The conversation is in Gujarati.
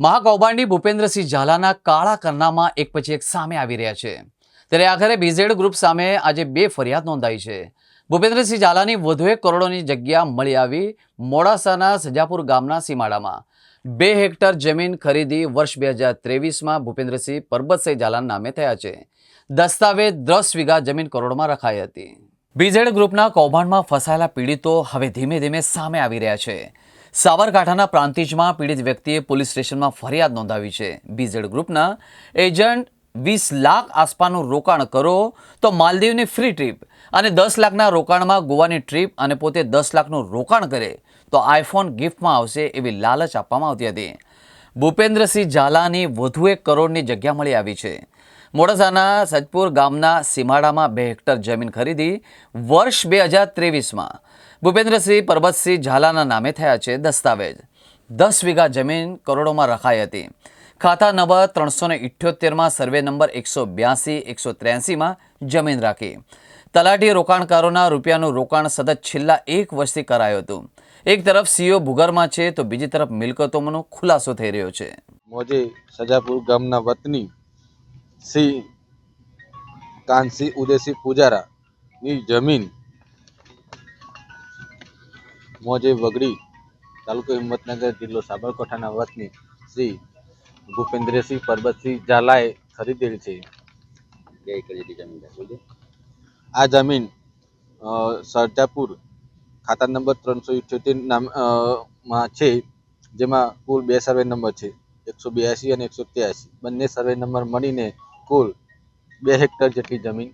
મહાકૌભાંડી ભૂપેન્દ્રસિંહ ઝાલાના કાળા કરનામાં એક પછી એક સામે આવી રહ્યા છે. ત્યારે આખરે બીઝેડ ગ્રુપ સામે આજે બે ફરિયાદ નોંધાઈ છે. ભૂપેન્દ્રસિંહ ઝાલાની વધુ એક કરોડોની જગ્યા મળી આવી મોડાસાના સજાપુર ગામના સીમાડામાં. બે હેક્ટર જમીન ખરીદી વર્ષ બે હજાર ત્રેવીસમાં ભૂપેન્દ્રસિંહ પરબતસિંહ ઝાલાના નામે થયા છે. દસ્તાવેજ દસ વીઘા જમીન કરોડમાં રખાઈ હતી. બીઝેડ ગ્રુપના કૌભાંડમાં ફસાયેલા પીડિતો હવે ધીમે ધીમે સામે આવી રહ્યા છે. સાબરકાંઠાના પ્રાંતિજમાં પીડિત વ્યક્તિએ પોલીસ સ્ટેશનમાં ફરિયાદ નોંધાવી છે. બીઝેડ ગ્રુપના એજન્ટ વીસ લાખ આસપાસનું રોકાણ કરો તો માલદીવની ફ્રી ટ્રીપ અને દસ લાખના રોકાણમાં ગોવાની ટ્રીપ અને પોતે દસ લાખનું રોકાણ કરે તો આઈફોન ગિફ્ટમાં આવશે એવી લાલચ આપવામાં આવતી હતી. ભૂપેન્દ્રસિંહ ઝાલાની વધુ એક કરોડની જગ્યા મળી આવી છે. મોડાસાના સજપુર ગામના સીમાડામાં બે હેક્ટર જમીન ખરીદી વર્ષ બે હજાર ત્રેવીસમાં ભૂપેન્દ્રસિંહ પરબતસિંહ ઝાલાના નામે થયા છે દસ્તાવેજ. દસ વીઘા જમીન કરોડોમાં રખાઈ હતી. ખાતા નંબર ત્રણસો ને ઇઠ્યોતેરમાં, સર્વે નંબર એકસો બ્યાસી, એકસો ત્ર્યાસીમાં જમીન રાખી. તલાટી રોકાણકારોના રૂપિયાનું રોકાણ સતત છેલ્લા એક વર્ષથી કરાયું હતું. એક તરફ સીઓ ભૂગર્ભમાં છે તો બીજી તરફ મિલકતોનો ખુલાસો થઈ રહ્યો છે. મોજે સજાપુર ગામના વતની શ્રી કાનસી ઉદયસિંહ પૂજારાની જમીન મોજે વગડી તાલુકો હિંમતનગર જિલ્લો સાબરકાંઠાના વતની શ્રી ભૂપેન્દ્રસિંહ પરબતસિંહ ઝાલાએ ખરીદેલ છે. આ જમીન સરજાપુર ખાતા નંબર ત્રણસો ઇઠ્યોતેર નામમાં છે જેમાં કુલ બે સર્વે નંબર છે એકસો બ્યાસી અને એકસો ત્યાસી. બંને સર્વે નંબર મળીને કુલ બે હેક્ટર જેટલી જમીન